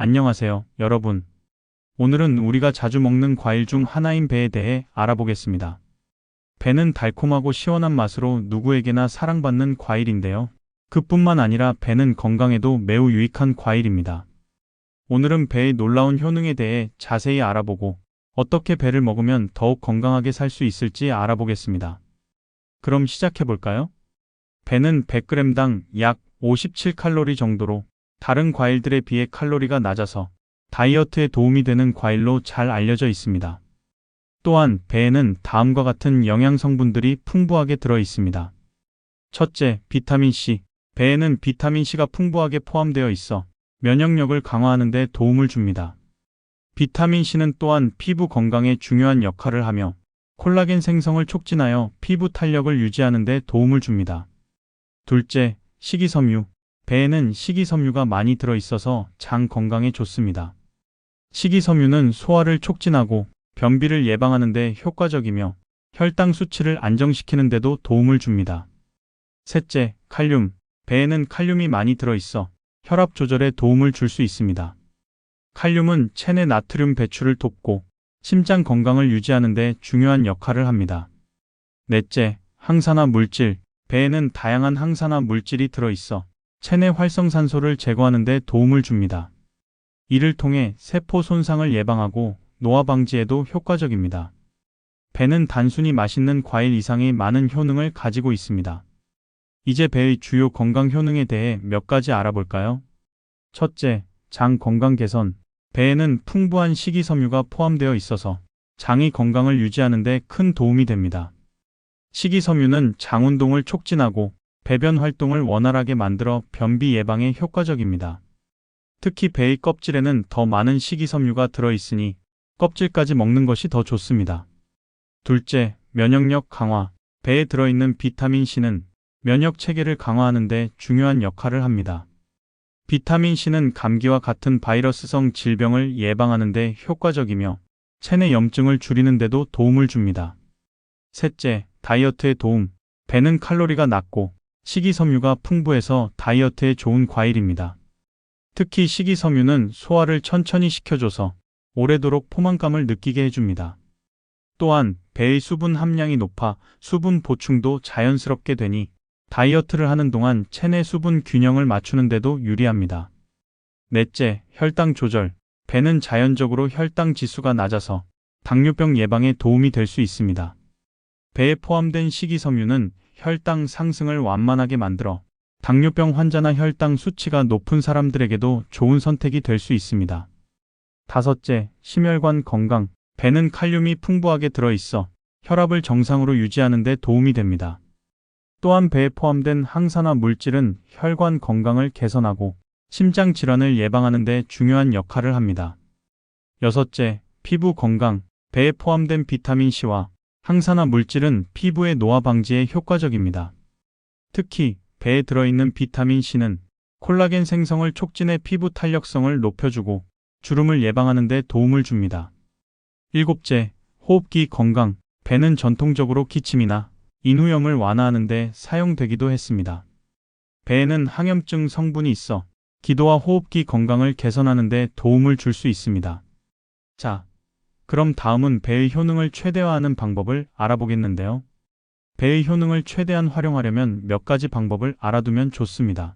안녕하세요, 여러분. 오늘은 우리가 자주 먹는 과일 중 하나인 배에 대해 알아보겠습니다. 배는 달콤하고 시원한 맛으로 누구에게나 사랑받는 과일인데요. 그뿐만 아니라 배는 건강에도 매우 유익한 과일입니다. 오늘은 배의 놀라운 효능에 대해 자세히 알아보고 어떻게 배를 먹으면 더욱 건강하게 살 수 있을지 알아보겠습니다. 그럼 시작해 볼까요? 배는 100g당 약 57칼로리 정도로 다른 과일들에 비해 칼로리가 낮아서 다이어트에 도움이 되는 과일로 잘 알려져 있습니다. 또한 배에는 다음과 같은 영양 성분들이 풍부하게 들어 있습니다. 첫째, 비타민 C. 배에는 비타민 C가 풍부하게 포함되어 있어 면역력을 강화하는 데 도움을 줍니다. 비타민 C는 또한 피부 건강에 중요한 역할을 하며 콜라겐 생성을 촉진하여 피부 탄력을 유지하는 데 도움을 줍니다. 둘째, 식이섬유. 배에는 식이섬유가 많이 들어 있어서 장 건강에 좋습니다. 식이섬유는 소화를 촉진하고 변비를 예방하는 데 효과적이며 혈당 수치를 안정시키는 데도 도움을 줍니다. 셋째, 칼륨. 배에는 칼륨이 많이 들어 있어 혈압 조절에 도움을 줄 수 있습니다. 칼륨은 체내 나트륨 배출을 돕고 심장 건강을 유지하는 데 중요한 역할을 합니다. 넷째, 항산화 물질. 배에는 다양한 항산화 물질이 들어 있어 체내 활성산소를 제거하는 데 도움을 줍니다. 이를 통해 세포 손상을 예방하고 노화 방지에도 효과적입니다. 배는 단순히 맛있는 과일 이상의 많은 효능을 가지고 있습니다. 이제 배의 주요 건강 효능에 대해 몇 가지 알아볼까요? 첫째, 장 건강 개선. 배에는 풍부한 식이섬유가 포함되어 있어서 장의 건강을 유지하는 데 큰 도움이 됩니다. 식이섬유는 장 운동을 촉진하고 배변 활동을 원활하게 만들어 변비 예방에 효과적입니다. 특히 배의 껍질에는 더 많은 식이섬유가 들어있으니 껍질까지 먹는 것이 더 좋습니다. 둘째, 면역력 강화. 배에 들어있는 비타민 C는 면역 체계를 강화하는 데 중요한 역할을 합니다. 비타민 C는 감기와 같은 바이러스성 질병을 예방하는 데 효과적이며 체내 염증을 줄이는 데도 도움을 줍니다. 셋째, 다이어트에 도움. 배는 칼로리가 낮고 식이섬유가 풍부해서 다이어트에 좋은 과일입니다. 특히 식이섬유는 소화를 천천히 시켜줘서 오래도록 포만감을 느끼게 해줍니다. 또한 배의 수분 함량이 높아 수분 보충도 자연스럽게 되니 다이어트를 하는 동안 체내 수분 균형을 맞추는 데도 유리합니다. 넷째, 혈당 조절. 배는 자연적으로 혈당 지수가 낮아서 당뇨병 예방에 도움이 될 수 있습니다. 배에 포함된 식이섬유는 혈당 상승을 완만하게 만들어 당뇨병 환자나 혈당 수치가 높은 사람들에게도 좋은 선택이 될 수 있습니다. 다섯째, 심혈관 건강. 배는 칼륨이 풍부하게 들어있어 혈압을 정상으로 유지하는 데 도움이 됩니다. 또한 배에 포함된 항산화 물질은 혈관 건강을 개선하고 심장 질환을 예방하는 데 중요한 역할을 합니다. 여섯째, 피부 건강. 배에 포함된 비타민 C와 항산화 물질은 피부의 노화 방지에 효과적입니다. 특히 배에 들어있는 비타민 C는 콜라겐 생성을 촉진해 피부 탄력성을 높여주고 주름을 예방하는 데 도움을 줍니다. 일곱째, 호흡기 건강. 배는 전통적으로 기침이나 인후염을 완화하는 데 사용되기도 했습니다. 배에는 항염증 성분이 있어 기도와 호흡기 건강을 개선하는 데 도움을 줄 수 있습니다. 자, 그럼 다음은 배의 효능을 최대화하는 방법을 알아보겠는데요. 배의 효능을 최대한 활용하려면 몇 가지 방법을 알아두면 좋습니다.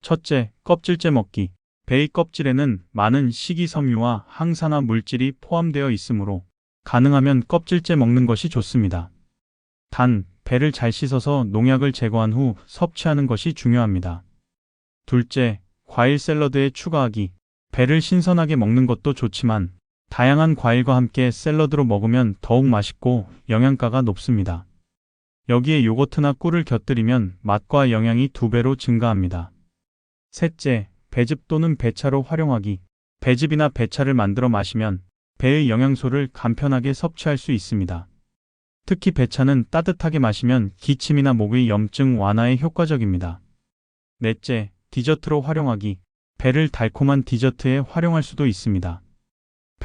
첫째, 껍질째 먹기. 배의 껍질에는 많은 식이섬유와 항산화 물질이 포함되어 있으므로 가능하면 껍질째 먹는 것이 좋습니다. 단, 배를 잘 씻어서 농약을 제거한 후 섭취하는 것이 중요합니다. 둘째, 과일 샐러드에 추가하기. 배를 신선하게 먹는 것도 좋지만 다양한 과일과 함께 샐러드로 먹으면 더욱 맛있고 영양가가 높습니다. 여기에 요거트나 꿀을 곁들이면 맛과 영양이 두 배로 증가합니다. 셋째, 배즙 또는 배차로 활용하기. 배즙이나 배차를 만들어 마시면 배의 영양소를 간편하게 섭취할 수 있습니다. 특히 배차는 따뜻하게 마시면 기침이나 목의 염증 완화에 효과적입니다. 넷째, 디저트로 활용하기. 배를 달콤한 디저트에 활용할 수도 있습니다.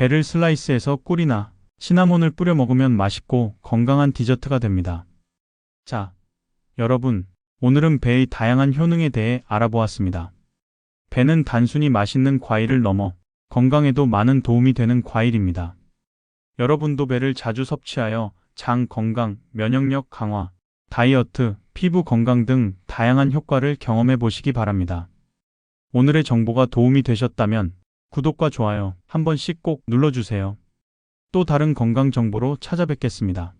배를 슬라이스해서 꿀이나 시나몬을 뿌려 먹으면 맛있고 건강한 디저트가 됩니다. 자, 여러분, 오늘은 배의 다양한 효능에 대해 알아보았습니다. 배는 단순히 맛있는 과일을 넘어 건강에도 많은 도움이 되는 과일입니다. 여러분도 배를 자주 섭취하여 장 건강, 면역력 강화, 다이어트, 피부 건강 등 다양한 효과를 경험해 보시기 바랍니다. 오늘의 정보가 도움이 되셨다면 구독과 좋아요 한 번씩 꼭 눌러주세요. 또 다른 건강 정보로 찾아뵙겠습니다.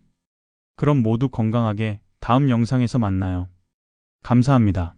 그럼 모두 건강하게 다음 영상에서 만나요. 감사합니다.